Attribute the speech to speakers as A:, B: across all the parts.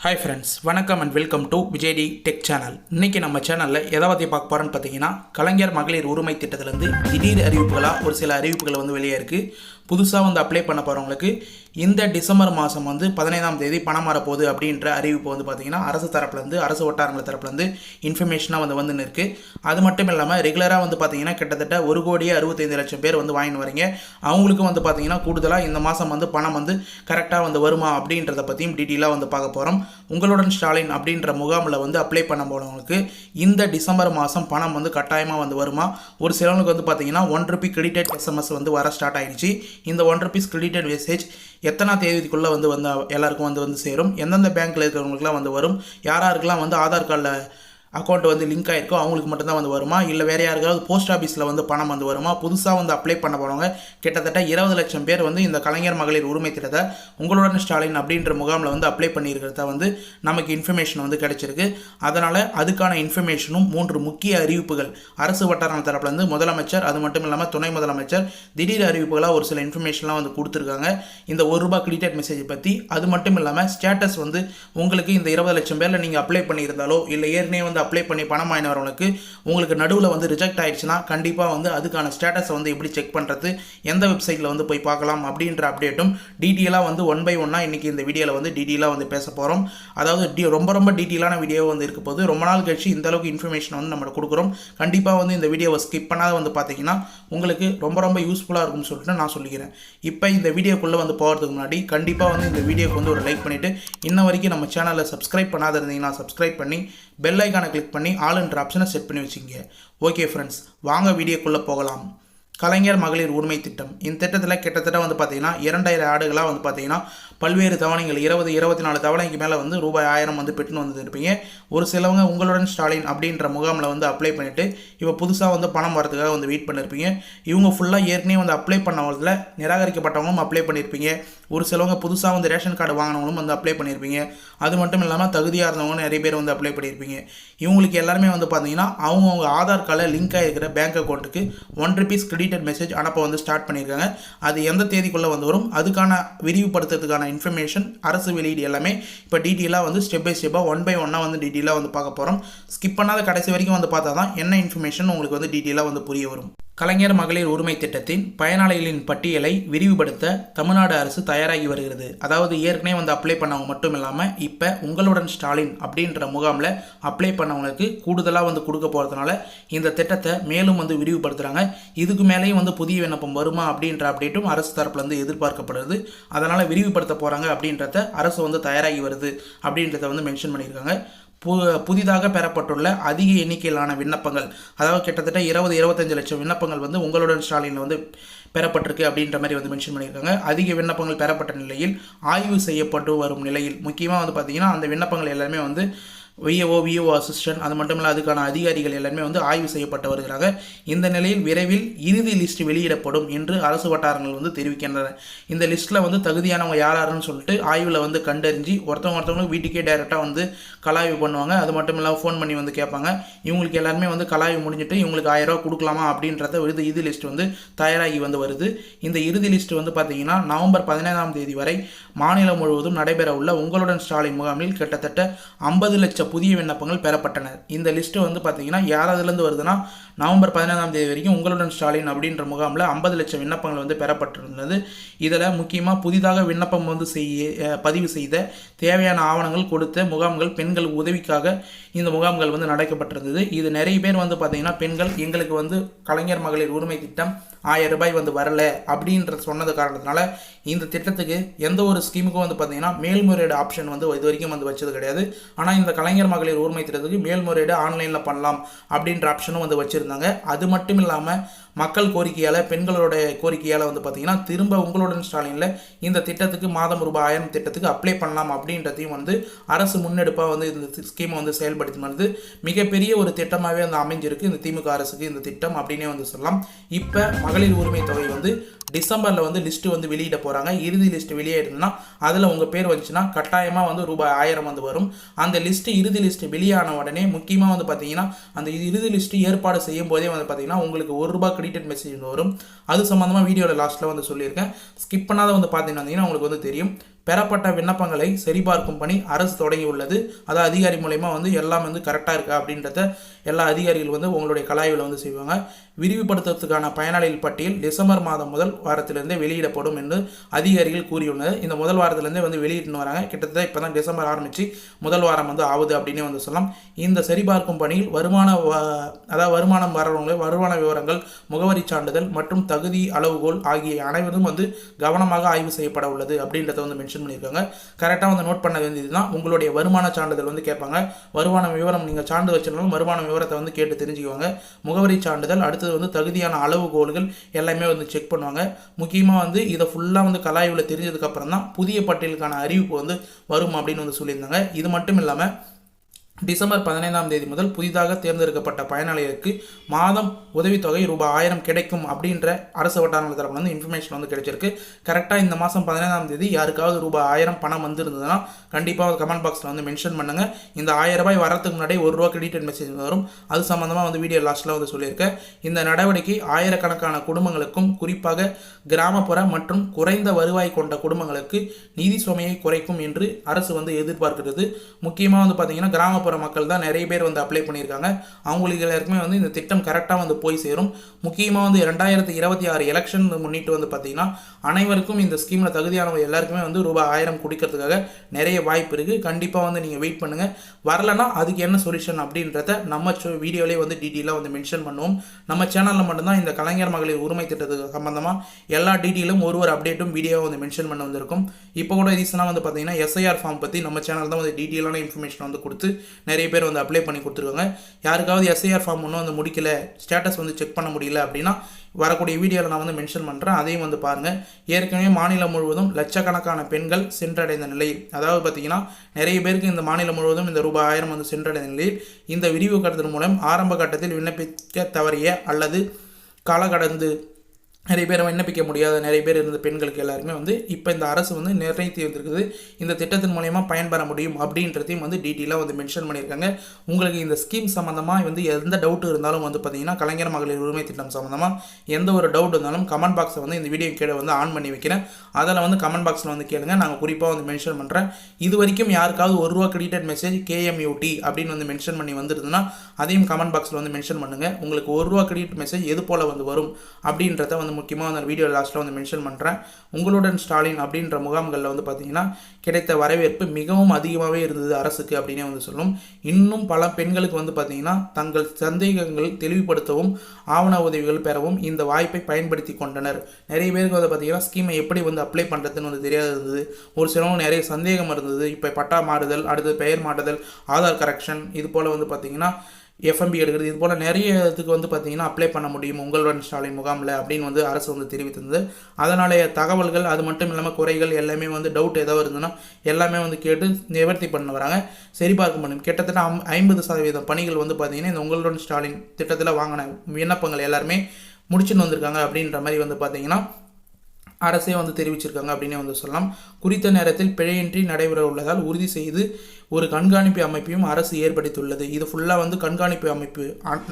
A: Hi friends வணக்கம் and welcome to விஜய்டி tech channel இன்றைக்கி நம்ம சேனலில் எதை பற்றி பார்க்க போகிறோன்னு பார்த்தீங்கன்னா கலைஞர் மகளிர் உரிமை திட்டத்திலேருந்து திடீர் அறிவிப்புகளாக ஒரு சில அறிவிப்புகள் வந்து வெளியே இருக்குது புதுசாக வந்து அப்ளை பண்ண போகிறவங்களுக்கு இந்த டிசம்பர் மாதம் வந்து பதினைந்தாம் தேதி பணம் வரப்போகுது அப்படின்ற அறிவிப்பு வந்து பார்த்திங்கன்னா அரசு தரப்புலேருந்து அரசு வட்டாரங்கள் தரப்புலேருந்து இன்ஃபர்மேஷனாக வந்து வந்துன்னு இருக்குது அது மட்டும் இல்லாமல் ரெகுலராக வந்து பார்த்திங்கன்னா கிட்டத்தட்ட ஒரு கோடியே அறுபத்தைந்து லட்சம் பேர் வந்து வாங்கின்னு வரீங்க. அவங்களுக்கும் வந்து பார்த்திங்கன்னா கூடுதலாக இந்த மாதம் வந்து பணம் வந்து கரெக்டாக வந்து வருமா அப்படின்றத பற்றியும் டீட்டெயிலாக வந்து பார்க்க போகிறோம் உங்களுடன் ஸ்டாலின் அப்படின்ற முகாமில் வந்து அப்ளை பண்ண போனவங்களுக்கு இந்த டிசம்பர் மாதம் பணம் வந்து கட்டாயமாக வந்து வருமா? ஒரு சிலவங்களுக்கு வந்து பார்த்தீங்கன்னா ஒன் ருபி கிரெடிட் எஸ்எம்எஸ் வந்து வர ஸ்டார்ட் ஆகிடுச்சு இந்த ஒன் ருபீஸ் கிரெடிட் மெசேஜ் எத்தனாம் தேதிக்குள்ளே வந்து வந்து எல்லாருக்கும் வந்து வந்து சேரும். எந்தெந்த பேங்க்கில் இருக்கிறவங்களுக்குலாம் வந்து வரும். யாராருக்கெல்லாம் வந்து ஆதார் கார்டில் அக்கௌண்ட் வந்து லிங்க் ஆயிருக்கோ அவங்களுக்கு மட்டும்தான் வந்து வருமா? இல்லை வேறு யாருக்காவது போஸ்ட் ஆஃபீஸில் வந்து பணம் வந்து வருமா? புதுசாக வந்து அப்ளை பண்ண போகிறவங்க கிட்டத்தட்ட இருபது லட்சம் பேர் வந்து இந்த கலைஞர் மகளிர் உரிமை திட்டத்தை உங்களுடன் ஸ்டாலின் அப்படின்ற முகாமில் வந்து அப்ளை பண்ணியிருக்கிறத வந்து நமக்கு இன்ஃபர்மேஷன் வந்து கிடைச்சிருக்கு. அதனால் அதுக்கான இன்ஃபர்மேஷனும் மூன்று முக்கிய அறிவிப்புகள். அரசு வட்டார தரப்புலேருந்து முதலமைச்சர் அது மட்டும் இல்லாமல் துணை முதலமைச்சர் திடீர் அறிவிப்புகளாக ஒரு சில இன்ஃபர்மேஷன்லாம் வந்து கொடுத்துருக்காங்க. இந்த ஒரு ரூபா கிரெடிட் மெசேஜ் பற்றி அது மட்டும் இல்லாமல் ஸ்டேட்டஸ் வந்து உங்களுக்கு இந்த இருபது லட்சம் பேரில் நீங்கள் அப்ளை பண்ணியிருந்தாலோ இல்லை ஏற்கனவே வந்து அப்ளை பண்ணி பணம் வாங்கி வரவங்களுக்கு உங்களுக்கு நடுவில் வந்து ரிஜெக்ட் ஆயிடுச்சுன்னா கண்டிப்பாக வந்து அதுக்கான ஸ்டேட்டஸை வந்து எப்படி செக் பண்ணுறது எந்த வெப்சைட்டில் வந்து போய் பார்க்கலாம் அப்படின்ற அப்டேட்டும் டீட்டெயிலாக வந்து ஒன் பை ஒன்னாக இன்றைக்கி இந்த வீடியோவில் வந்து டீட்டெயிலாக வந்து பேச போகிறோம் அதாவது டி ரொம்ப ரொம்ப டீட்டெயிலான வீடியோ வந்து இருக்க போது ரொம்ப நாள் கழிச்சு இந்த அளவுக்கு இன்ஃபர்மேஷன் வந்து நம்ம கொடுக்குறோம். கண்டிப்பாக வந்து இந்த வீடியோவை ஸ்கிப் பண்ணாத வந்து பார்த்தீங்கன்னா உங்களுக்கு ரொம்ப ரொம்ப யூஸ்ஃபுல்லாக இருக்கும்னு சொல்லிட்டு நான் சொல்லிக்கிறேன். இப்போ இந்த வீடியோக்குள்ளே வந்து போகிறதுக்கு முன்னாடி கண்டிப்பாக வந்து இந்த வீடியோக்கு வந்து ஒரு லைக் பண்ணிவிட்டு இன்ன வரைக்கும் நம்ம சேனலை சப்ஸ்கிரைப் பண்ணாத இருந்தீங்கன்னா சப்ஸ்கிரைப் பண்ணி பெல் ஐக்கான கிளிக் பண்ணி ஆளுன்ற ஆப்ஷனை செட் பண்ணி வச்சுங்க ஓகே ஃப்ரெண்ட்ஸ் வாங்க வீடியோக்குள்ளே போகலாம். கலைஞர் மகளிர் உரிமை திட்டம். இந்த திட்டத்தில் கிட்டத்தட்ட வந்து பார்த்திங்கன்னா இரண்டாயிரம் ஆடுகளாக வந்து பார்த்திங்கன்னா பல்வேறு தவணைகள் இருபது இருபத்தி நாலு தவணைக்கு மேலே வந்து ரூபாய் ஆயிரம் வந்து பெற்றுன்னு வந்துருப்பீங்க ஒரு சிலவங்க உங்களுடன் ஸ்டாலின் அப்படின்ற முகாமில் வந்து அப்ளை பண்ணிவிட்டு இப்போ புதுசாக வந்து பணம் வரதுக்காக வந்து வெயிட் பண்ணியிருப்பீங்க இவங்க ஃபுல்லாக ஏற்கனவே வந்து அப்ளை பண்ணவங்கள நிராகரிக்கப்பட்டவங்களும் அப்ளை பண்ணியிருப்பீங்க ஒரு சிலவங்க புதுசாக வந்து ரேஷன் கார்டு வாங்கினவங்களும் வந்து அப்ளை பண்ணியிருப்பீங்க அது மட்டும் இல்லாமல் தகுதியாக இருந்தவங்க நிறைய பேர் வந்து அப்ளை பண்ணியிருப்பீங்க இவங்களுக்கு எல்லாருமே வந்து பார்த்தீங்கன்னா அவங்கவுங்க ஆதார் கார்டில் லிங்க் ஆகிருக்கிற பேங்க் அக்கௌண்ட்டுக்கு ஒன் ருபீஸ் கிரெடிட்டட் மெசேஜ் அனுப்ப வந்து ஸ்டார்ட் பண்ணியிருக்காங்க அது எந்த தேதிக்குள்ளே வந்து வரும்? அதுக்கான விரிவுபடுத்துறதுக்கான இன்ஃபர்மேஷன் அரசு வெளியீடு எல்லாமே இப்போ டீட்டெயிலாக வந்து ஸ்டெப் பை ஸ்டெப்பாக ஒன் பை ஒன்னாக வந்து டீட்டெயிலாக வந்து பார்க்க போகிறோம் ஸ்கிப் பண்ணாத கடைசி வரைக்கும் வந்து பார்த்தா தான் என்ன இன்ஃபர்மேஷன் உங்களுக்கு வந்து டீட்டெயிலாக வந்து புரிய வரும். கலைஞர் மகளிர் உரிமை திட்டத்தின் பயனாளிகளின் பட்டியலை விரிவுபடுத்த தமிழ்நாடு அரசு தயாராகி வருகிறது. அதாவது ஏற்கனவே வந்து அப்ளை பண்ணவங்க மட்டும் இல்லாமல் இப்போ உங்களுடன் ஸ்டாலின் அப்படின்ற முகாமில் அப்ளை பண்ணவங்களுக்கு கூடுதலாக வந்து கொடுக்க போகிறதுனால இந்த திட்டத்தை மேலும் வந்து விரிவுபடுத்துகிறாங்க இதுக்கு மேலேயும் வந்து புதிய விண்ணப்பம் வருமா அப்படின்ற அப்டேட்டும் அரசு தரப்புலேருந்து எதிர்பார்க்கப்படுது. அதனால் விரிவுபடுத்த போகிறாங்க அப்படின்றத அரசு வந்து தயாராகி வருது அப்படின்றத வந்து மென்ஷன் பண்ணியிருக்காங்க. பு புதிதாக பெறப்பட்டுள்ள அதிக எண்ணிக்கையிலான விண்ணப்பங்கள். அதாவது கிட்டத்தட்ட இருபது இருபத்தஞ்சு லட்சம் விண்ணப்பங்கள் வந்து உங்களுடன் ஸ்டாலினில் வந்து பெறப்பட்டிருக்கு அப்படின்ற மாதிரி வந்து மென்ஷன் பண்ணியிருக்காங்க. அதிக விண்ணப்பங்கள் பெறப்பட்ட நிலையில் ஆய்வு செய்யப்பட்டு வரும் நிலையில். முக்கியமாக வந்து பார்த்திங்கன்னா அந்த விண்ணப்பங்கள் எல்லாமே வந்து விஏஓ விஓ அசிஸ்டன்ட் அது மட்டும் இல்லை அதுக்கான அதிகாரிகள் எல்லாமே வந்து ஆய்வு செய்யப்பட்டு வருகிறாங்க. இந்த நிலையில் விரைவில் இறுதி லிஸ்ட் வெளியிடப்படும் என்று அரசு வட்டாரங்கள் வந்து தெரிவிக்கின்றன. இந்த லிஸ்ட்டில் வந்து தகுதியானவங்க யார் யாருன்னு சொல்லிட்டு ஆய்வில் வந்து கண்டறிஞ்சு ஒருத்தவங்க ஒருத்தவங்களுக்கு வீட்டுக்கே டைரெக்டாக வந்து கலாய்வு பண்ணுவாங்க. அது மட்டும் இல்லாமல் ஃபோன் பண்ணி வந்து கேட்பாங்க. இவங்களுக்கு எல்லாருமே வந்து கலாய்வு முடிஞ்சிட்டு இவங்களுக்கு ஆயிரரூவா கொடுக்கலாமா அப்படின்றத விருது இறுதி லிஸ்ட் வந்து தயாராகி வந்து வருது. இந்த இறுதி லிஸ்ட் வந்து பார்த்தீங்கன்னா நவம்பர் பதினைந்தாம் தேதி வரை மாநிலம் முழுவதும் நடைபெற உள்ள உங்களுடன் ஸ்டாலின் முகாமில் கிட்டத்தட்ட ஐம்பது லட்சம் புதிய விண்ணப்பங்கள் பெறப்பட்டன. இந்த லிஸ்ட்டு வந்து பார்த்தீங்கன்னா யாராவதுலேருந்து வருதுன்னா நவம்பர் பதினைந்தாம் தேதி வரைக்கும் உங்களுடன் ஸ்டாலின் அப்படின்ற முகாமில் ஐம்பது லட்சம் விண்ணப்பங்கள் வந்து பெறப்பட்டிருந்தது. இதில் முக்கியமாக புதிதாக விண்ணப்பம் வந்து செய்ய பதிவு செய்த தேவையான ஆவணங்கள் கொடுத்த முகாம்கள் பெண்கள் உதவிக்காக இந்த முகாம்கள் வந்து நடக்கப்பட்டிருந்தது. இது நிறைய பேர் வந்து பார்த்தீங்கன்னா பெண்கள் எங்களுக்கு வந்து கலைஞர் மகளிர் உரிமை திட்டம் ஆயிரம் ரூபாய் வந்து வரல அப்படின்ற சொன்னது காரணத்தினால இந்த திட்டத்துக்கு எந்த ஒரு ஸ்கீமுக்கும் வந்து பார்த்தீங்கன்னா மேல்முறையீடு ஆப்ஷன் வந்து இது வரைக்கும் வந்து வச்சது கிடையாது. ஆனால் இந்த கலைஞர் மகளிர் உரிமை திட்டத்துக்கு மேல்முறையீடு ஆன்லைனில் பண்ணலாம் அப்படின்ற ஆப்ஷனும் வந்து வச்சுருந்தாங்க. அது மட்டும் இல்லாமல் மக்கள் கோரிக்கையால் பெண்களோட கோரிக்கையால் வந்து பார்த்தீங்கன்னா திரும்ப உங்களுடன் ஸ்டாலினில் இந்த திட்டத்துக்கு மாதம் ரூபாய் ஆயிரம் திட்டத்துக்கு அப்ளை பண்ணலாம் அப்படின்றதையும் வந்து அரசு முன்னெடுப்பாக வந்து இந்த ஸ்கீமை வந்து செயல்படுத்தி வந்து மிகப்பெரிய ஒரு திட்டமாகவே வந்து அமைஞ்சிருக்கு. இந்த திமுக அரசுக்கு இந்த திட்டம் அப்படின்னே வந்து சொல்லலாம். இப்போ மகளிர் உரிமை தொகை வந்து டிசம்பரில் வந்து லிஸ்ட்டு வந்து வெளியிட போகிறாங்க இறுதி லிஸ்ட் வெளியிடுதுன்னா அதில் உங்கள் பேர் வந்துச்சுன்னா கட்டாயமாக வந்து ரூபாய் ஆயிரம் வந்து வரும். அந்த லிஸ்ட்டு இறுதி லிஸ்ட்டு வெளியான உடனே முக்கியமாக வந்து பார்த்தீங்கன்னா அந்த இறுதி லிஸ்ட்டு ஏற்பாடு செய்யும் போதே வந்து பார்த்தீங்கன்னா உங்களுக்கு ஒரு ரூபாய் கிரெடிட் மெசேஜ் வரும். அது சம்மந்தமாக வீடியோவில் லாஸ்ட்டில் வந்து சொல்லியிருக்கேன். ஸ்கிப் பண்ணாத வந்து பார்த்தீங்கன்னா உங்களுக்கு வந்து தெரியும். பெறப்பட்ட விண்ணப்பங்களை சரிபார்க்கும் பணி அரசு தொடங்கியுள்ளது. அது அதிகாரி மூலயமா வந்து எல்லாம் வந்து கரெக்டாக இருக்கா அப்படின்றத எல்லா அதிகாரிகள் வந்து உங்களுடைய கலாய்வில் வந்து செய்வாங்க. விரிவுபடுத்துவதற்கான பயனாளிகள் பட்டியல் டிசம்பர் மாதம் முதல் வாரத்திலிருந்தே வெளியிடப்படும் என்று அதிகாரிகள் கூறியுள்ளனர். இந்த முதல் வாரத்திலேருந்தே வந்து வெளியிட்டு வராங்க. கிட்டத்தட்ட இப்போ தான் டிசம்பர் ஆரம்பித்து முதல் வாரம் வந்து ஆகுது அப்படின்னே வந்து சொல்லலாம். இந்த சரிபார்க்கும் பணியில் வருமான அதாவது வருமானம் வரவங்களை வருமான விவரங்கள் முகவரி சான்றிதழ் மற்றும் தகுதி அளவுகோல் ஆகிய அனைவரும் வந்து கவனமாக ஆய்வு செய்யப்பட உள்ளது அப்படின்றத வந்து மென்ஷன் பண்ணியிருக்காங்க. கரெக்டாக வந்து நோட் பண்ண வேண்டியதுன்னா உங்களுடைய வருமான சான்றிதழ் வந்து கேட்பாங்க. வருமான விவரம் நீங்கள் சான்று வச்சிருந்தாலும் வருமான விவரத்தை வந்து கேட்டு தெரிஞ்சுக்குவாங்க. முகவரி சான்றிதழ் அடுத்தது வந்து தகுதியான அளவுகோல்கள் எல்லாமே வந்து செக் பண்ணுவாங்க. முக்கியமாக வந்து இதை ஃபுல்லாக வந்து கலாய்வில் தெரிஞ்சதுக்கப்புறம் தான் புதிய பட்டியலுக்கான அறிவிப்பு வந்து வரும் அப்படின்னு வந்து சொல்லியிருந்தாங்க. இது மட்டும் இல்லாமல் டிசம்பர் பதினைந்தாம் தேதி முதல் புதிதாக தேர்ந்தெடுக்கப்பட்ட பயனாளிகளுக்கு மாதம் உதவித்தொகை ரூபாய் ஆயிரம் கிடைக்கும் அப்படின்ற அரசு வட்டாரங்கள் தரப்புல வந்து இன்ஃபர்மேஷன் வந்து கிடைச்சிருக்கு. கரெக்டாக இந்த மாதம் பதினைந்தாம் தேதி யாருக்காவது ரூபாய் ஆயிரம் பணம் வந்துருந்ததுன்னா கண்டிப்பாக கமெண்ட் பாக்ஸில் வந்து மென்ஷன் பண்ணுங்கள் இந்த ஆயிரம் ரூபாய் வரதுக்கு முன்னாடி ஒரு ரூபா கிரெடிட் மெசேஜ் வரும். அது சம்மந்தமாக வந்து வீடியோ லாஸ்ட்டில் வந்து சொல்லியிருக்கேன். இந்த நடவடிக்கை ஆயிரக்கணக்கான குடும்பங்களுக்கும் குறிப்பாக கிராமப்புற மற்றும் குறைந்த வருவாய் கொண்ட குடும்பங்களுக்கு நிதி சுமையை குறைக்கும் என்று அரசு வந்து எதிர்பார்க்கிறது. முக்கியமாக வந்து பார்த்தீங்கன்னா கிராமப்புற மக்கள் தான் நிறைய பேர் வந்து அப்ளை பண்ணியிருக்காங்க. அவங்களுக்கு எல்லாருக்குமே வந்து இந்த திட்டம் கரெக்டாக வந்து போய் சேரும். முக்கியமாக வந்து ரெண்டாயிரத்தி இருபத்தி ஆறு எலெக்ஷன் முன்னிட்டு வந்து பார்த்தீங்கன்னா அனைவருக்கும் இந்த ஸ்கீமில் தகுதியானவங்க எல்லாருக்குமே வந்து ரூபாய் ஆயிரம் கொடுக்கறதுக்காக நிறைய வாய்ப்பு இருக்குது கண்டிப்பாக வந்து நீங்கள் வெயிட் பண்ணுங்கள் வரலனா அதுக்கு என்ன சொல்யூஷன் அப்படின்றத நம்ம வீடியோலேயே வந்து டீட்டெயிலாக வந்து மென்ஷன் பண்ணுவோம். நம்ம சேனலில் மட்டும்தான் இந்த கலைஞர் மகளிர் உரிமை திட்டத்துக்கு சம்பந்தமாக எல்லா டீட்டெயிலும் ஒரு ஒரு அப்டேட்டும் வீடியோ வந்து மென்ஷன் பண்ண வந்திருக்கும். இப்போ கூட ரீசனாக வந்து பார்த்தீங்கன்னா எஸ்ஐஆர் ஃபார்ம் பற்றி நம்ம சேனல் தான் வந்து டீட்டெயிலான இன்ஃபர்மேஷன் வந்து கொடுத்து நிறைய பேர் வந்து அப்ளை பண்ணி கொடுத்துருக்காங்க. யாருக்காவது எஸ்ஐஆர் ஃபார்ம் ஒன்றும் வந்து முடிக்கல ஸ்டேட்டஸ் வந்து செக் பண்ண முடியல அப்படின்னா வரக்கூடிய வீடியோவில் நான் வந்து மென்ஷன் பண்ணுறேன் அதையும் வந்து பாருங்கள் ஏற்கனவே மாநிலம் முழுவதும் லட்சக்கணக்கான பெண்கள் சென்றடைந்த நிலையில் அதாவது பார்த்தீங்கன்னா நிறைய பேருக்கு இந்த மாநிலம் முழுவதும் இந்த ரூபாய் ஆயிரம் வந்து சென்றடைந்த நிலையில் இந்த விரிவு கட்டத்தின் மூலம் ஆரம்ப கட்டத்தில் விண்ணப்பிக்க தவறிய அல்லது காலகடந்து நிறைய பேர் விண்ணப்பிக்க முடியாத நிறைய பேர் இருந்த பெண்களுக்கு எல்லாருமே வந்து இப்போ இந்த அரசு வந்து நிர்ணயித்து வந்திருக்குது இந்த திட்டத்தின் மூலயமா பயன்பெற முடியும் அப்படின்றதையும் வந்து டீட்டெயிலாக வந்து மென்ஷன் பண்ணியிருக்காங்க. உங்களுக்கு இந்த ஸ்கீம் சம்மந்தமாக வந்து எந்த டவுட் இருந்தாலும் வந்து பார்த்தீங்கன்னா கலைஞர் மகளிர் உரிமை திட்டம் சம்மந்தமாக எந்த ஒரு டவுட் இருந்தாலும் கமெண்ட் பாக்ஸை வந்து இந்த வீடியோ கீழே வந்து ஆன் பண்ணி வைக்கிறேன். அதில் வந்து கமெண்ட் பாக்ஸில் வந்து கேளுங்க. நாங்கள் குறிப்பாக வந்து மென்ஷன் பண்ணுறேன் இது வரைக்கும் யாருக்காவது ஒரு ரூபா கிரெடிட்டட் மெசேஜ் கேஎம்யூடி அப்படின்னு வந்து மென்ஷன் பண்ணி வந்திருந்ததுன்னா அதையும் கமெண்ட் பாக்ஸில் வந்து மென்ஷன் பண்ணுங்கள் உங்களுக்கு ஒரு ரூபா கிரெடிட் மெசேஜ் எது போல் வந்து வரும் அப்படின்றத வந்து முக்கியமாக அந்த வீடியோ லாஸ்ட்டில் வந்து மென்ஷன் பண்ணுறேன் உங்களுடன் ஸ்டாலின் அப்படின்ற முகாம்களில் வந்து பார்த்தீங்கன்னா கிடைத்த வரவேற்பு மிகவும் அதிகமாகவே இருந்தது அரசுக்கு அப்படின்னே வந்து சொல்லும். இன்னும் பல பெண்களுக்கு வந்து பார்த்தீங்கன்னா தங்கள் சந்தேகங்கள் தெளிவுபடுத்தவும் ஆவண உதவிகள் பெறவும் இந்த வாய்ப்பை பயன்படுத்தி கொண்டனர். நிறைய பேருக்கு வந்து பார்த்தீங்கன்னா ஸ்கீமை எப்படி வந்து அப்ளை பண்ணுறதுன்னு வந்து தெரியாது இருந்தது. ஒரு சிலவங்க நிறைய சந்தேகம் இருந்தது. இப்போ பட்டா மாறுதல் அடுத்து பெயர் மாறுதல் ஆதார் கரெக்ஷன் இது போல் வந்து பார்த்தீங்கன்னா எஃப்எம்பி எடுக்கிறது. இது போல் நிறைய இதுக்கு வந்து பார்த்தீங்கன்னா அப்ளை பண்ண முடியும். உங்களுடன் ஸ்டாலின் முகாமில் அப்படின்னு வந்து அரசு வந்து தெரிவித்திருந்தது. அதனாலேயே தகவல்கள் அது மட்டும் இல்லாமல் குறைகள் எல்லாமே வந்து டவுட் ஏதாவது இருந்ததுன்னா எல்லாமே வந்து கேட்டு நிவர்த்தி பண்ண வராங்க. சரிபார்க்க முடியும். கிட்டத்தட்ட ஐம் ஐம்பது சதவீதம் பணிகள் வந்து பார்த்தீங்கன்னா இந்த உங்களுடன் ஸ்டாலின் திட்டத்தில் வாங்கின விண்ணப்பங்கள் எல்லாருமே முடிச்சுன்னு வந்திருக்காங்க அப்படின்ற மாதிரி வந்து பார்த்தீங்கன்னா அரசே வந்து தெரிவிச்சிருக்காங்க அப்படின்னே வந்து சொல்லலாம். குறித்த நேரத்தில் பிழையின்றி நடைபெற உள்ளதால் உறுதி செய்து ஒரு கண்காணிப்பு அமைப்பையும் அரசு ஏற்படுத்தியுள்ளது. இது ஃபுல்லாக வந்து கண்காணிப்பு அமைப்பு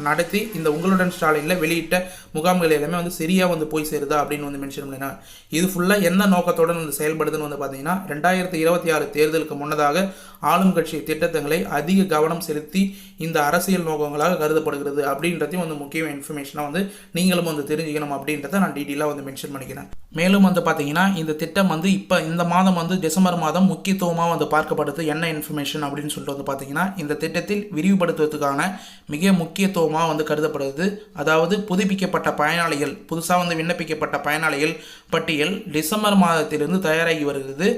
A: நடத்தி இந்த உங்களுடன் ஸ்டாலினில் வெளியிட்ட முகாம்கள் எல்லாமே வந்து சரியாக வந்து போய் சேருதா அப்படின்னு வந்து மென்ஷன் பண்ணினாங்க இது ஃபுல்லாக என்ன நோக்கத்துடன் வந்து செயல்படுதுன்னு வந்து பார்த்தீங்கன்னா ரெண்டாயிரத்தி இருபத்தி ஆறு தேர்தலுக்கு முன்னதாக ஆளும் கட்சி திட்டத்தங்களை அதிக கவனம் செலுத்தி இந்த அரசியல் நோக்கங்களாக கருதப்படுகிறது அப்படின்றதையும் வந்து முக்கிய இன்ஃபர்மேஷனாக வந்து நீங்களும் வந்து தெரிஞ்சுக்கணும் அப்படின்றத நான் டீட்டெயிலாக வந்து மென்ஷன் பண்ணிக்கிறேன். மேலும் வந்து பார்த்தீங்கன்னா இந்த திட்டம் வந்து இப்போ இந்த மாதம் வந்து டிசம்பர் மாதம் முக்கியத்துவமாக வந்து பார்க்கப்படுது. என்ன இன்ஃபர்மேஷன் அப்படின்னு சொல்லிட்டு வந்து பார்த்தீங்கன்னா இந்த திட்டத்தில் விரிவுபடுத்துவதற்கான மிக முக்கியத்துவமாக வந்து கருதப்படுது. அதாவது புதுப்பிக்கப்பட்ட பயனாளிகள் புதுசாக வந்து விண்ணப்பிக்கப்பட்ட பயனாளிகள் பட்டியல் டிசம்பர் மாதத்திலிருந்து தயாராகி வருகிறது.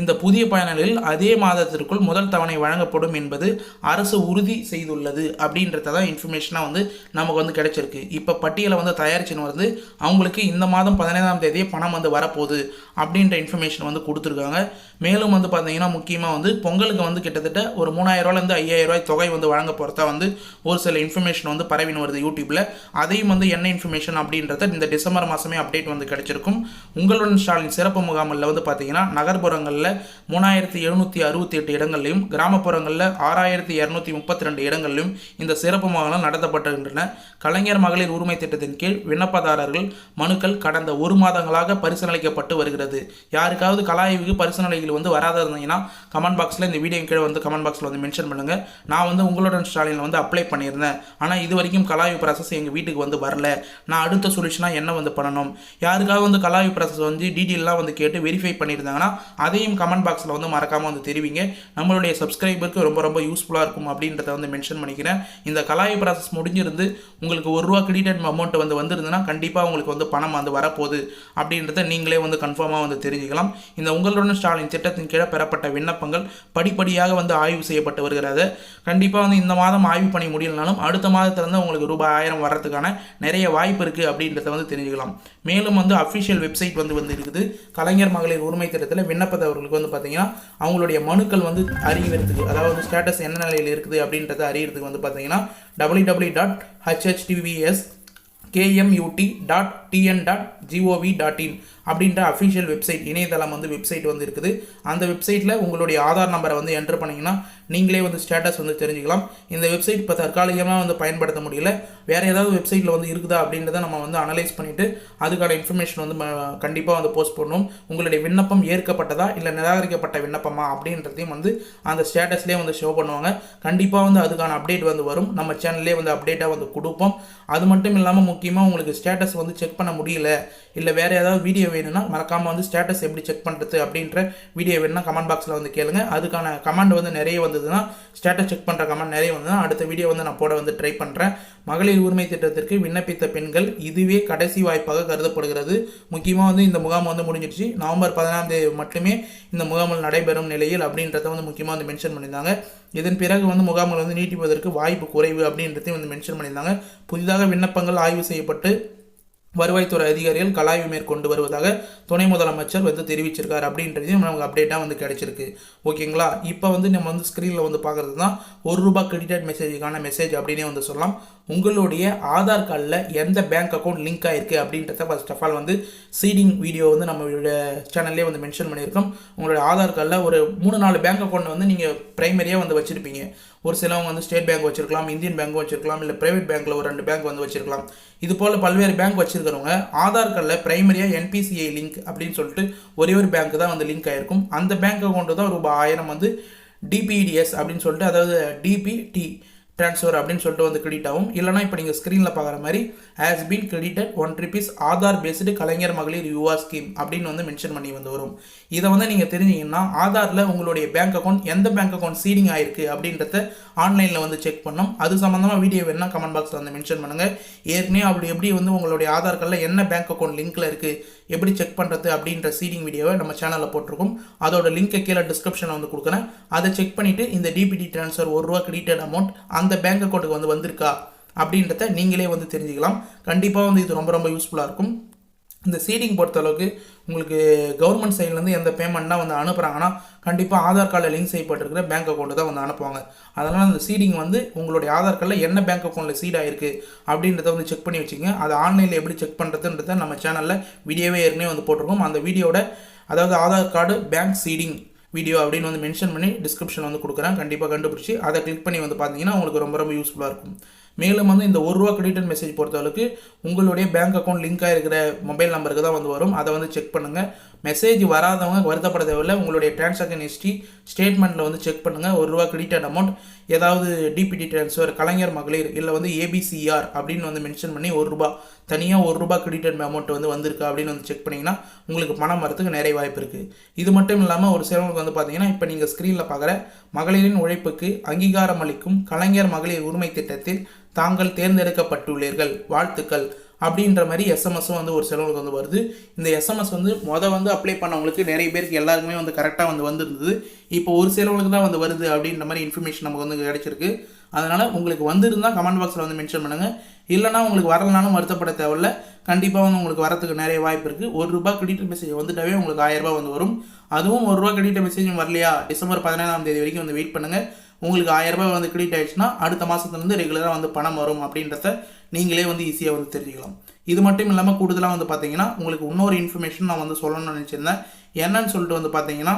A: இந்த புதிய பயனாளிகள் அதே மாதத்திற்குள் முதல் தவணை வழங்கப்படும் என்பது அரசு உறுதி செய்துள்ளது அப்படின்றத தான் இன்ஃபர்மேஷனாக வந்து நமக்கு வந்து கிடைச்சிருக்கு. இப்போ பட்டியலை வந்து தயாரிச்சுன்னு வருது. அவங்களுக்கு இந்த மாதம் பதினைந்தாம் தேதியே பணம் வந்து வரப்போகுது அப்படின்ற இன்ஃபர்மேஷன் வந்து கொடுத்துருக்காங்க. மேலும் வந்து பார்த்தீங்கன்னா முக்கியமாக வந்து பொங்கலுக்கு வந்து கிட்டத்தட்ட ஒரு மூணாயிரரூவாலேருந்து ஐயாயிரம் ரூபாய் தொகை வந்து வழங்க போகிறதா வந்து ஒரு சில இன்ஃபர்மேஷன் வந்து பரவின்னு வருது யூடியூப்பில் அதையும் வந்து என்ன இன்ஃபர்மேஷன் அப்படின்றத இந்த டிசம்பர் மாதமே அப்டேட் வந்து கிடைச்சிருக்கும். உங்களுடன் ஸ்டாலின் சிறப்பு முகாமில் வந்து பார்த்தீங்கன்னா நகர்ப்புறங்களில் மூணாயிரத்தி எழுநூற்றி அறுபத்தி எட்டு இடங்கள்லையும் கிராமப்புறங்களில் ஆறாயிரத்தி இரநூத்தி முப்பத்தி ரெண்டு இடங்கள்லையும் இந்த சிறப்பு முகாம்கள் நடத்தப்பட்டுகின்றன கலைஞர் மகளிர் உரிமை திட்டத்தின் கீழ் விண்ணப்பதாரர்கள் மனுக்கள் கடந்த ஒரு மாதங்களாக பரிசீலனைக்கப்பட்டு வருகிறது. யாருக்காவது கலாய்வுக்கு பரிசீலனைகள் வந்து வராத இருந்தீங்கன்னா கமெண்ட் பாக்ஸில் இந்த வீடியோ கீழே வந்து கமெண்ட் பாக்ஸில் வந்து மென்ஷன் பண்ணுங்கள் நான் வந்து உங்களுடன் ஸ்டாலினில் வந்து அப்ளை பண்ணியிருந்தேன். ஆனால் இது வரைக்கும் கலாய்வு ப்ராசஸ் எங்கள் வீட்டுக்கு வந்து வரல. நான் அடுத்த சொல்யூஷனாக என்ன வந்து பண்ணணும்? யாருக்காவது வந்து கலாய்வு ப்ராசஸ் வந்து டீட்டெயிலாம் வந்து கேட்டு வெரிஃபை பண்ணியிருந்தாங்கன்னா அதையும் கமெண்ட் பாக்ஸில் வந்து மறக்காமல் வந்து தெரிவிங்க. நம்மளுடைய சப்ஸ்கிரைபருக்கு ரொம்ப ரொம்ப யூஸ்ஃபுல்லாக இருக்கும் அப்படின்றத வந்து மென்ஷன் பண்ணிக்கிறேன். இந்த கலாய்வு ப்ராசஸ் முடிஞ்சிருந்து உங்களுக்கு ஒரு ரூபா கிரெடிட் அமௌண்ட் வந்து வந்திருந்ததுன்னா கண்டிப்பாக உங்களுக்கு வந்து பணம் வந்து வரப்போகுது அப்படின்றத நீங்களே வந்து கன்ஃபார்மாக வந்து தெரிஞ்சுக்கலாம். இந்த உங்களுடன் ஸ்டாலின் திட்டத்தின் கீழே பெறப்பட்ட விண்ணப்பங்கள் படிப்படியாக வந்து ஆய்வு செய்யப்பட்டு வருகிறது. கண்டிப்பாக வந்து இந்த மாதம் ஆய்வு பண்ணி முடியலனாலும் அடுத்த மாதத்துலேருந்து உங்களுக்கு ரூபாய் ஆயிரம் வர்றதுக்கான நிறைய வாய்ப்பு இருக்குது அப்படின்றத வந்து தெரிஞ்சுக்கலாம். மேலும் வந்து அஃபிஷியல் வெப்சைட் வந்து வந்து இருக்குது கலைஞர் மகளிர் உரிமை திட்டத்தில் மாணவர்களுக்கு வந்து பார்த்தீங்கன்னா அவங்களுடைய மனுக்கள் வந்து அறிகிறதுக்கு அதாவது ஸ்டேட்டஸ் என்ன நிலையில் இருக்குது அப்படின்றத அறியறதுக்கு வந்து பார்த்தீங்கன்னா W W dot HHTVS KMUT dot TN dot GOV dot in அப்படின்ற அஃபிஷியல் வெப்சைட் இணையதளம் வந்து வெப்சைட் வந்து இருக்குது. அந்த வெப்சைட்டில் உங்களுடைய ஆதார் நம்பரை வந்து என்டர் பண்ணிங்கன்னா நீங்களே வந்து ஸ்டேட்டஸ் வந்து தெரிஞ்சுக்கலாம். இந்த வெப்சைட் இப்போ தற்காலிகமாக வந்து பயன்படுத்த முடியல. வேறு ஏதாவது வெப்சைட்டில் வந்து இருக்குதா அப்படின்றத நம்ம வந்து அனலைஸ் பண்ணிவிட்டு அதுக்கான இன்ஃபர்மேஷன் வந்து கண்டிப்பாக வந்து போஸ்ட் பண்ணுவோம் உங்களுடைய விண்ணப்பம் ஏற்கப்பட்டதா இல்லை நிராகரிக்கப்பட்ட விண்ணப்பமா அப்படின்றதையும் வந்து அந்த ஸ்டேட்டஸ்லேயே வந்து ஷோ பண்ணுவாங்க. கண்டிப்பாக வந்து அதுக்கான அப்டேட் வந்து வரும். நம்ம சேனல்லே வந்து அப்டேட்டாக வந்து கொடுப்போம். அது மட்டும் இல்லாமல் முக்கியமாக உங்களுக்கு ஸ்டேட்டஸ் வந்து செக் பண்ண முடியல இல்லை வேறு ஏதாவது வீடியோ வேணும்னா மறக்காமல் வந்து ஸ்டேட்டஸ் எப்படி செக் பண்ணுறது அப்படின்ற வீடியோ வேணும்னா கமெண்ட் பாக்ஸில் வந்து கேளுங்க. அதுக்கான கமெண்ட் வந்து நிறைய வந்ததுன்னா ஸ்டேட்டஸ் செக் பண்ணுற கமெண்ட் நிறைய வந்ததுன்னா அடுத்த வீடியோ வந்து நான் போட வந்து ட்ரை பண்ணுறேன் மகளிர் உரிமை திட்டத்திற்கு விண்ணப்பித்த பெண்கள் இதுவே கடைசி வாய்ப்பாக கருதப்படுகிறது. முக்கியமாக வந்து இந்த முகாம் வந்து முடிஞ்சிடுச்சு. நவம்பர் பதினாம் தேதி மட்டுமே இந்த முகாமில் நடைபெறும் நிலையில் அப்படின்றத வந்து முக்கியமாக வந்து மென்ஷன் பண்ணியிருந்தாங்க. இதன் பிறகு வந்து முகாம்கள் வந்து நீட்டிப்பதற்கு வாய்ப்பு குறைவு அப்படின்றதையும் வந்து மென்ஷன் பண்ணியிருந்தாங்க. புதிதாக விண்ணப்பங்கள் ஆய்வு செய்யப்பட்டு வருவாய்த்துறை அதிகாரிகள் கலாய்வு மேற்கொண்டு வருவதாக துணை முதலமைச்சர் வந்து தெரிவிச்சிருக்காரு அப்படின்றதையும் நமக்கு அப்டேட்டாக வந்து கிடைச்சிருக்கு. ஓகேங்களா? இப்போ வந்து நம்ம வந்து ஸ்க்ரீனில் வந்து பார்க்குறது தான் ஒரு ரூபா கிரெடிட் மெசேஜுக்கான மெசேஜ் அப்படின்னே வந்து சொல்லலாம். உங்களுடைய ஆதார் கார்டில் எந்த பேங்க் அக்கௌண்ட் லிங்க் ஆயிருக்கு அப்படின்றத ஃபர்ஸ்ட் ஆஃப் ஆல் வந்து சீடிங் வீடியோ வந்து நம்மளுடைய சேனல்லே வந்து மென்ஷன் பண்ணியிருக்கோம். உங்களுடைய ஆதார் கார்டில் ஒரு மூணு நாலு பேங்க் அக்கௌண்ட் வந்து நீங்கள் ப்ரைமரியாக வந்து வச்சுருப்பீங்க. ஒரு சிலவங்க வந்து ஸ்டேட் பேங்க் வச்சிருக்கலாம் இந்தியன் பேங்க் வச்சிருக்கலாம் இல்லை பிரைவேட் பேங்க்கில் ஒரு ரெண்டு பேங்க் வந்து வச்சிருக்கலாம். இது போல் பல்வேறு பேங்க் வச்சிருக்கிறவங்க ஆதார் கார்டில் பிரைமரியாக என்பிசிஐ லிங்க் அப்படின்னு சொல்லிட்டு ஒரே ஒரு பேங்க் தான் வந்து லிங்க் ஆயிருக்கும். அந்த பேங்க் அக்கௌண்ட்டு தான் ரூபாய் ஆயிரம் வந்து டிபிடிஎஸ் அப்படின்னு சொல்லிட்டு அதாவது டிபிடி ட்ரான்ஸ்ஃபர் அப்படின்னு சொல்லிட்டு வந்து கிரெடிட் ஆகும். இல்லைனா இப்போ நீங்கள் ஸ்க்ரீனில் பார்க்குற மாதிரி has been credited one rupees Aadhaar based Kalaignar மகளிர் யுவா ஸ்கீம் அப்படின்னு வந்து மென்ஷன் பண்ணி வந்து வரும். இதை வந்து நீங்கள் தெரிஞ்சீங்கன்னா ஆதாரில் உங்களுடைய பேங்க் அக்கௌண்ட் எந்த பேங்க் அக்கௌண்ட் சீடிங் ஆயிருக்கு அப்படின்றத ஆன்லைனில் வந்து செக் பண்ணோம். அது சம்மந்தமாக வீடியோ வேணால் கமெண்ட் பாக்ஸில் வந்து மென்ஷன் பண்ணுங்கள் ஏற்கனவே அப்படி எப்படி வந்து உங்களுடைய ஆதார் கார்டில் என்ன பேங்க் அக்கௌண்ட் லிங்க்கில் இருக்குது எப்படி செக் பண்ணுறது அப்படின்ற சீடிங் வீடியோவை நம்ம சேனலில் போட்டிருக்கோம். அதோட லிங்க்கை கீழே டிஸ்கிரிப்ஷனில் வந்து கொடுக்குறேன். அதை செக் பண்ணிவிட்டு இந்த டிபிடி ட்ரான்ஸ்ஃபர் ஒரு ரூபா கிரெடிட்டட் அமௌண்ட் அந்த பேங்க் அக்கௌண்ட்டுக்கு வந்து வந்திருக்கா அப்படின்றத நீங்களே வந்து தெரிஞ்சுக்கலாம். கண்டிப்பாக வந்து இது ரொம்ப ரொம்ப யூஸ்ஃபுல்லாக இருக்கும். இந்த சீடிங் பொறுத்தளவுக்கு உங்களுக்கு கவர்மெண்ட் சைட்லேருந்து எந்த பேமெண்ட்னா வந்து அனுப்புகிறாங்கன்னா கண்டிப்பாக ஆதார் கார்டில் லிங்க் செய்யப்பட்டிருக்கிற பேங்க் அக்கௌண்ட்டு தான் வந்து அனுப்புவாங்க. அதனால் அந்த சீடிங் வந்து உங்களுடைய ஆதார் கார்டில் என்ன பேங்க் அக்கௌண்ட்டில் சீட் ஆயிருக்கு அப்படின்றத வந்து செக் பண்ணி வச்சுங்க அதை ஆன்லைனில் எப்படி செக் பண்ணுறதுன்றத நம்ம சேனலில் வீடியோவே ஏற்கனவே வந்து போட்டிருக்கோம். அந்த வீடியோட அதாவது Aadhaar card bank seeding video அப்படின்னு வந்து மென்ஷன் பண்ணி டிஸ்கிரிப்ஷன் வந்து கொடுக்குறேன். கண்டிப்பாக கண்டுபிடிச்சி அதை கிளிக் பண்ணி வந்து பார்த்தீங்கன்னா உங்களுக்கு ரொம்ப ரொம்ப யூஸ்ஃபுல்லாக இருக்கும். மேலும் வந்து இந்த ஒரு ரூபா கிரெடிட் மெசேஜ் பொறுத்தளவுக்கு உங்களுடைய பேங்க் அக்கௌண்ட் லிங்க் ஆகிருக்கிற மொபைல் நம்பருக்கு தான் வந்து வரும். அதை வந்து செக் பண்ணுங்கள் மெசேஜ் வராதவங்க வருத்தப்பட தேவையில்லை. உங்களுடைய டிரான்சாக்ஷன் ஹிஸ்ட்ரி ஸ்டேட்மெண்ட்டில் வந்து செக் பண்ணுங்கள் ஒரு ரூபா கிரெடிட் அமௌண்ட் ஏதாவது டிபிடி ட்ரான்ஸ்ஃபர் கலைஞர் மகளிர் இல்லை வந்து ஏபிசிஆர் அப்படின்னு வந்து மென்ஷன் பண்ணி ஒரு ரூபா தனியாக ஒரு ரூபா கிரெடிட் அமௌண்ட் வந்து வந்திருக்கா அப்படின்னு வந்து செக் பண்ணிங்கன்னா உங்களுக்கு பணம் வரத்துக்கு நிறைய வாய்ப்பு இருக்குது இது மட்டும் இல்லாமல் ஒரு சிலவங்களுக்கு வந்து பார்த்தீங்கன்னா இப்போ நீங்கள் ஸ்க்ரீனில் பார்க்குற மகளிரின் உழைப்புக்கு அங்கீகாரம் அளிக்கும் கலைஞர் மகளிர் உரிமை திட்டத்தில் தாங்கள் தேர்ந்தெடுக்கப்பட்டுள்ளீர்கள். வாழ்த்துக்கள். அப்படின்ற மாதிரி எஸ்எம்எஸும் வந்து ஒரு சிலவங்களுக்கு வந்து வருது. இந்த எஸ்எம்எஸ் வந்து மொதல் வந்து அப்ளை பண்ணவங்களுக்கு நிறைய பேருக்கு எல்லாருக்குமே வந்து கரெக்டாக வந்து வந்திருந்தது. இப்போ ஒரு சிலவங்களுக்கு தான் வந்து வருது அப்படின்ற மாதிரி இன்ஃபர்மேஷன் நமக்கு வந்து கிடைச்சிருக்கு. அதனால் உங்களுக்கு வந்திருந்தால் கமெண்ட் பாக்ஸில் வந்து மென்ஷன் பண்ணுங்கள் இல்லைனா உங்களுக்கு வரலனாலும் வருத்தப்பட தேவையில்ல. கண்டிப்பாக வந்து உங்களுக்கு வரத்துக்கு நிறைய வாய்ப்பு இருக்குது ஒரு ரூபா கிரெடிட் மெசேஜ் வந்துட்டாவே உங்களுக்கு ஆயிரரூபா வந்து வரும். அதுவும் ஒரு ரூபா கிரெடிட் மெசேஜும் வரலையா? டிசம்பர் பதினேழாம் தேதி வரைக்கும் வந்து வெயிட் பண்ணுங்கள் உங்களுக்கு ஆயிரரூபா வந்து கிரெடிட் ஆயிடுச்சுன்னா அடுத்த மாதத்துலேருந்து ரெகுலராக வந்து பணம் வரும் அப்படின்றத நீங்களே வந்து ஈஸியாக வந்து தெரிஞ்சுக்கலாம். இது மட்டும் இல்லாமல் கூடுதலாக வந்து பார்த்தீங்கன்னா உங்களுக்கு இன்னொரு இன்ஃபர்மேஷன் நான் வந்து சொல்லணும்னு நினச்சிருந்தேன். என்னன்னு சொல்லிட்டு வந்து பார்த்தீங்கன்னா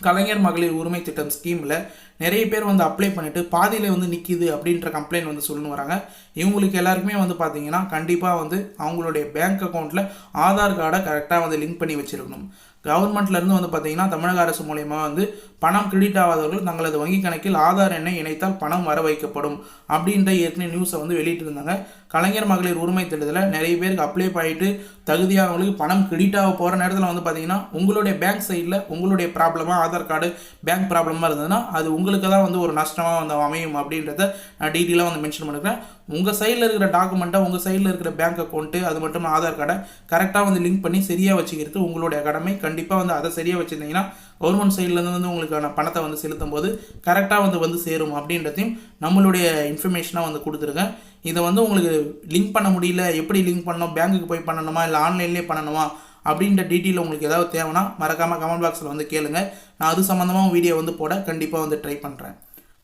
A: கலைஞர் மகளிர் உரிமை திட்டம் ஸ்கீமில் நிறைய பேர் வந்து அப்ளை பண்ணிட்டு பாதியில் வந்து நிற்கிது அப்படின்ற கம்ப்ளைண்ட் வந்து சொல்லணும் வராங்க. இவங்களுக்கு எல்லாருக்குமே வந்து பார்த்தீங்கன்னா கண்டிப்பாக வந்து அவங்களுடைய பேங்க் அக்கௌண்ட்டில் ஆதார் கார்டை கரெக்டாக வந்து லிங்க் பண்ணி வச்சுருக்கணும். கவர்மெண்ட்ல இருந்து வந்து பார்த்தீங்கன்னா தமிழக அரசு மூலயமா வந்து பணம் கிரெடிட் ஆகாதவர்கள் தங்களது வங்கி கணக்கில் ஆதார் எண்ணை இணைத்தால் பணம் வர வைக்கப்படும் அப்படின்ற ஏற்கனவே நியூஸை வந்து வெளியிட்டு இருந்தாங்க கலைஞர் மகளிர் உரிமை திட்டத்தில் நிறைய பேருக்கு அப்ளை பண்ணிட்டு தகுதியானவங்களுக்கு பணம் கிரெடிட் ஆக போகிற நேரத்தில் வந்து பார்த்தீங்கன்னா உங்களுடைய பேங்க் சைடில் உங்களுடைய ப்ராப்ளமாக ஆதார் கார்டு பேங்க் ப்ராப்ளமாக இருந்ததுன்னா அது உங்களுக்கு தான் வந்து ஒரு நஷ்டமாக வந்து அமையும் அப்படின்றத நான் டீட்டெயிலாக வந்து மென்ஷன் பண்ணுறேன் உங்கள் சைடில் இருக்கிற டாக்குமெண்ட்டை உங்கள் சைடில் இருக்கிற பேங்க் அக்கௌண்ட்டு அது மட்டும் ஆதார் கார்டை கரெக்டாக வந்து லிங்க் பண்ணி சரியாக வச்சுக்கிறது உங்களுடைய கடமை. கண்டிப்பாக வந்து அதை சரியாக வச்சுருந்தீங்கன்னா கவர்மெண்ட் சைட்லேருந்து வந்து உங்களுக்கான பணத்தை வந்து செலுத்தும் போது கரெக்டாக வந்து வந்து சேரும் அப்படின்றதையும் நம்மளுடைய இன்ஃபர்மேஷனாக வந்து கொடுத்துருக்கேன் இதை வந்து உங்களுக்கு லிங்க் பண்ண முடியல எப்படி லிங்க் பண்ணணும் பேங்க்குக்கு போய் பண்ணணுமா இல்லை ஆன்லைன்லேயே பண்ணணுமா அப்படின்ற டீட்டெயில் உங்களுக்கு ஏதாவது தேவைன்னா மறக்காமல் கமெண்ட் பாக்ஸில் வந்து கேளுங்க. நான் அது சம்மந்தமாக வீடியோ வந்து போட கண்டிப்பாக வந்து ட்ரை பண்ணுறேன்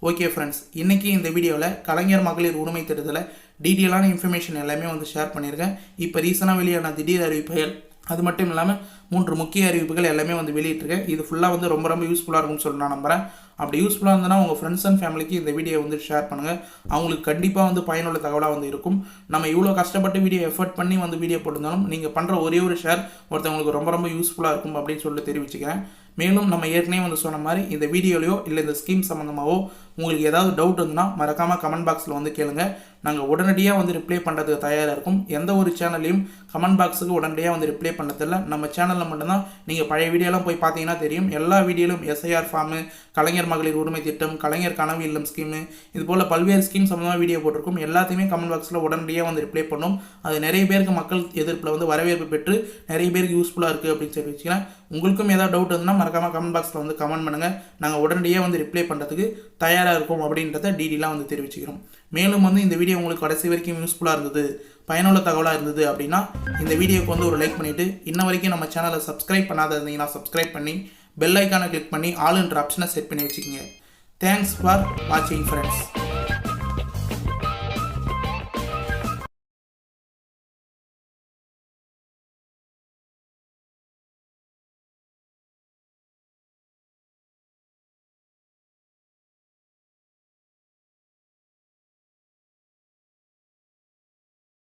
A: ஓகே ஃப்ரெண்ட்ஸ் இன்றைக்கி இந்த வீடியோவில் கலைஞர் மகளிர் உரிமை தேர்தலில் டீட்டெயிலான இன்ஃபர்மேஷன் எல்லாமே வந்து ஷேர் பண்ணியிருக்கேன் இப்போ ரீசனாக வெளியான திடீர் அறிவிப்புகள் அது மட்டும் இல்லாமல் மூன்று முக்கிய அறிவிப்புகள் எல்லாமே வந்து வெளியிட்டிருக்கேன் இது ஃபுல்லாக வந்து ரொம்ப ரொம்ப யூஸ்ஃபுல்லாக இருக்கும்னு சொல்லி நான் நம்புறேன். அப்படி யூஸ்ஃபுல்லாக இருந்ததுன்னா உங்கள் ஃப்ரெண்ட்ஸ் அண்ட் ஃபேமிலிக்கு இந்த வீடியோ வந்து ஷேர் பண்ணுங்கள் அவங்களுக்கு கண்டிப்பாக வந்து பயனுள்ள தகவலாக வந்து இருக்கும். நம்ம இவ்வளோ கஷ்டப்பட்டு வீடியோ எஃபர்ட் பண்ணி வந்து வீடியோ போட்டிருந்தாலும் நீங்கள் பண்ணுற ஒரே ஒரு ஷேர் ஒருத்தவங்களுக்கு ரொம்ப ரொம்ப யூஸ்ஃபுல்லாக இருக்கும் அப்படின்னு சொல்லி தெரிவிச்சுக்கிறேன். மேலும் நம்ம ஏற்கனவே வந்து சொன்ன மாதிரி இந்த வீடியோலையோ இல்லை இந்த ஸ்கீம் சம்மந்தமாகவோ உங்களுக்கு ஏதாவது டவுட் இருந்ததுன்னா மறக்காமல் கமெண்ட் பாக்ஸில் வந்து கேளுங்கள் நாங்கள் உடனடியாக வந்து ரிப்ளை பண்ணுறதுக்கு தயாராக இருக்கும். எந்த ஒரு சேனல்லையும் கமெண்ட் பாக்ஸுக்கு உடனடியாக வந்து ரிப்ளை பண்ணதில்ல நம்ம சேனலில் மட்டும்தான் நீங்கள் பழைய வீடியோலாம் போய் பார்த்தீங்கன்னா தெரியும். எல்லா வீடியோலும் எஸ்ஐஆர் ஃபார்மு கலைஞர் மகளிர் உரிமை திட்டம் கலைஞர் கனவு இல்லம் ஸ்கீமு இது போல் பல்வேறு ஸ்கீம் சம்மந்தமாக வீடியோ போட்டிருக்கும். எல்லாத்தையுமே கமெண்ட் பாக்ஸில் உடனடியாக வந்து ரிப்ளை பண்ணும். அது நிறைய பேருக்கு மக்கள் எதிர்ப்பில் வந்து வரவேற்பு பெற்று நிறைய பேருக்கு யூஸ்ஃபுல்லாக இருக்குது அப்படின்னு சொல்லி வச்சுக்கிறேன். உங்களுக்கும் ஏதாவது டவுட் இருந்ததுன்னா மறக்காமல் கமெண்ட் பாக்ஸில் வந்து கமெண்ட் பண்ணுங்கள் நாங்கள் உடனடியாக வந்து ரிப்ளை பண்ணுறதுக்கு தயாராக இருக்கும் அப்படின்றத டீடெயிலாக வந்து தெரிவிச்சுக்கிறோம். மேலும் வந்து இந்த வீடியோ உங்களுக்கு கடைசி வரைக்கும் யூஸ்ஃபுல்லாக இருந்தது பயனுள்ள தகவலாக இருந்தது அப்படின்னா இந்த வீடியோக்கு வந்து ஒரு லைக் பண்ணிவிட்டு இன்ன வரைக்கும் நம்ம சேனலை சப்ஸ்கிரைப் பண்ணாத இருந்தீங்கன்னா சப்ஸ்கிரைப் பண்ணி பெல் ஐக்கானை கிளிக் பண்ணி ஆளுன்ற ஆப்ஷனை செட் பண்ணி வச்சுக்கோங்க. தேங்க்ஸ் ஃபார் வாட்சிங் ஃப்ரெண்ட்ஸ்